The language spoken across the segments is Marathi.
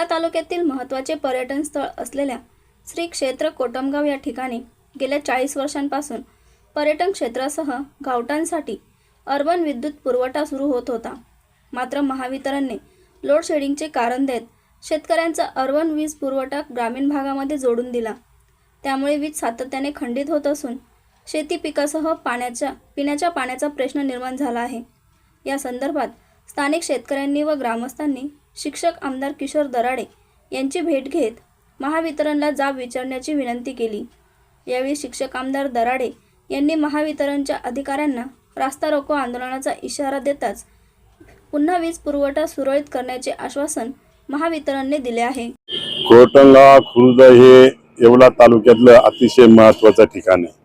अकोला तालुक्यातील महत्त्वाचे पर्यटन स्थळ असलेल्या श्री क्षेत्र कोटमगाव या ठिकाणी गेल्या चाळीस वर्षांपासून पर्यटन क्षेत्रासह गावटांसाठी अर्बन विद्युत पुरवठा सुरू होत होता. मात्र महावितरणने लोडशेडिंगचे कारण देत शेतकऱ्यांचा अर्बन वीज पुरवठा ग्रामीण भागामध्ये जोडून दिला. त्यामुळे वीज सातत्याने खंडित होत असून शेती पिकासह पाण्याच्या पिण्याच्या पाण्याचा प्रश्न निर्माण झाला आहे. या संदर्भात स्थानिक शेतकऱ्यांनी व ग्रामस्थांनी शिक्षक आमदार किशोर दराडे यांची भेट घेत महावितरणला जाब विचारण्याची विनंती केली. यावेळी शिक्षक आमदार दराडे यांनी महावितरणच्या अधिकाऱ्यांना रास्ता रोको आंदोलनाचा इशारा देताच पुन्हा वीज पुरवठा सुरळीत करण्याचे आश्वासन महावितरणने दिले आहे. कोटंगा खुर्द हे येवला तालुक्यातलं अतिशय महत्वाचं ठिकाण आहे.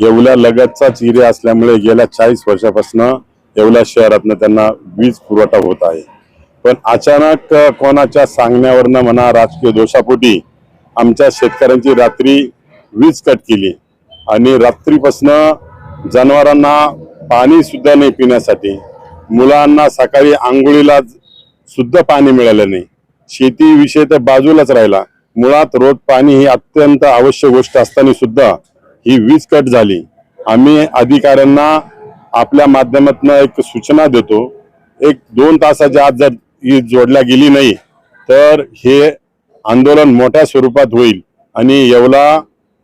येवला लगतचाच एरिया असल्यामुळे गेल्या चाळीस वर्षापासून येवला शहरातनं त्यांना वीज पुरवठा होत आहे. पण अचानक कोणाच्या सांगण्यावरनं म्हणा राजकीय दोषापोटी आमच्या शेतकऱ्यांची रात्री वीज कट केली. आणि रात्रीपासनं जनावरांना पाणी सुद्धा नाही पिण्यासाठी. मुलांना सकाळी आंघोळीला सुद्धा पाणी मिळालं नाही. शेती विषय तर बाजूलाच राहिला. मुळात रोज पाणी ही अत्यंत आवश्यक गोष्ट असताना सुद्धा ही वीज कट झाली. आम्ही अधिकाऱ्यांना आपल्या माध्यमातून एक सूचना देतो. एक दोन तासाच्या आत जर ही जोडल्या गेली नाही तर हे आंदोलन मोठ्या स्वरूपात होईल आणि येवला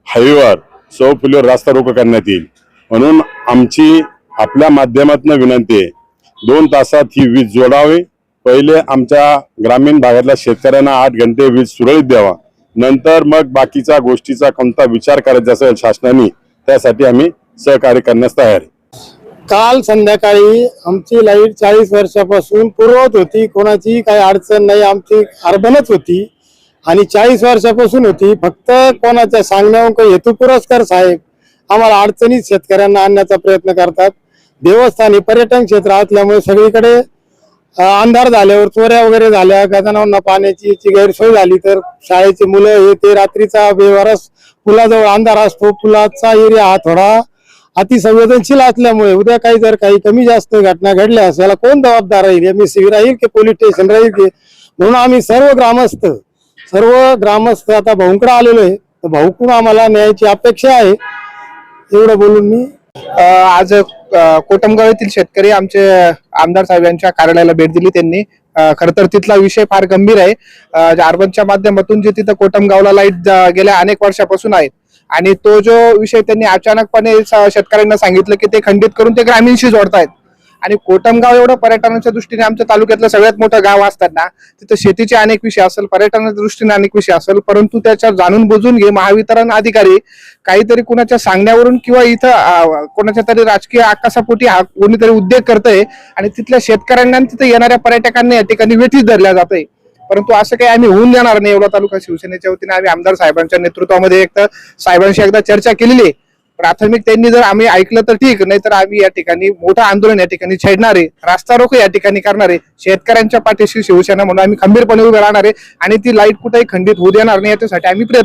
हायवेवर सौ फुलीवर रास्ता रोको करण्यात येईल. म्हणून आमची आपल्या माध्यमातून विनंती आहे दोन तासात ही वीज जोडावी. पहिले आमच्या ग्रामीण भागातल्या शेतकऱ्यांना आठ घंटे वीज सुरळीत द्यावा. नंतर मग बाकीच्या गोष्टीचा कोणता विचार करायचा असेल शासनाने त्यासाठी आम्ही सहकार्य करण्यास तयार आहे. काल संध्याकाळी आमची लाइट चाळीस वर्षापासून पुरवत होती. कोणाची काही अडचण नाही. आमची अर्बनच होती. आणि चाळीस वर्षापासून होती. फक्त कोणाच्या सांगण्यावर काही हेतू पुरस्कार साहेब आम्हाला अडचणीत शेतकऱ्यांना आणण्याचा प्रयत्न करतात. देवस्थानी पर्यटन क्षेत्र असल्यामुळे सगळीकडे अंधार झाल्यावर चोऱ्या वगैरे झाल्या गजानांना पाण्याची याची गैरसोय झाली तर शाळेची मुलं हे ते रात्रीचा व्यवहारच पुलाजवळ अंधार असतो. पुलाचा एरिया हा थोडा अतिसंवेदनशील असल्यामुळे उद्या काही जर काही कमी जास्त घटना घडल्यास याला कोण जबाबदार राहील? एम. एस. राहील की पोलीस स्टेशन राहील की? म्हणून आम्ही सर्व ग्रामस्थ सर्व ग्रामस्थ आता भाऊंकडे आलेलो आहे. तर भाऊकडून आम्हाला न्यायाची अपेक्षा आहे. एवढं बोलून मी आज कोटमगाव येथील शेतकरी आमचे आमदार साहेब यांच्या कार्यालयाला भेट दिली त्यांनी. खर तर तिथला विषय फार गंभीर आहे. अर्बनच्या माध्यमातून जे तिथं कोटमगावला लाइट गेल्या अनेक वर्षापासून आहेत. आणि तो जो विषय त्यांनी अचानकपणे शेतकऱ्यांना सांगितलं की ते खंडित करून ते ग्रामीणशी जोडतायत. आणि कोटमगाव एवढं पर्यटनाच्या दृष्टीने आमच्या तालुक्यातलं सगळ्यात मोठं गाव असताना तिथं शेतीचे अनेक विषय असेल पर्यटनाच्या दृष्टीने अनेक विषय असेल परंतु त्याच्या जाणून बुजून घे महावितरण अधिकारी काहीतरी कुणाच्या सांगण्यावरून किंवा इथं कोणाच्या तरी राजकीय आकाशापोटी हा कोणीतरी उद्योग करतंय आणि तिथल्या शेतकऱ्यांना तिथे येणाऱ्या पर्यटकांना या ठिकाणी वेठीस धरल्या जातंय. परंतु असं काही आम्ही होऊन देणार नाही. एवढा तालुका शिवसेनेच्या वतीने आम्ही आमदार साहेबांच्या नेतृत्वामध्ये एक तर साहेबांशी एकदा चर्चा केलेली आहे. प्राथमिक त्यांनी जर आम्ही ऐकलं तर ठीक नाही तर आम्ही या ठिकाणी मोठं आंदोलन या ठिकाणी छेडणारे रास्ता रोख या ठिकाणी करणारे शेतकऱ्यांच्या पाठीशी शिवसेना म्हणून आम्ही खंबीरपणे उभे राहणार आहे आणि ती लाइट कुठेही खंडित होऊ देणार नाही याच्यासाठी आम्ही प्रयत्न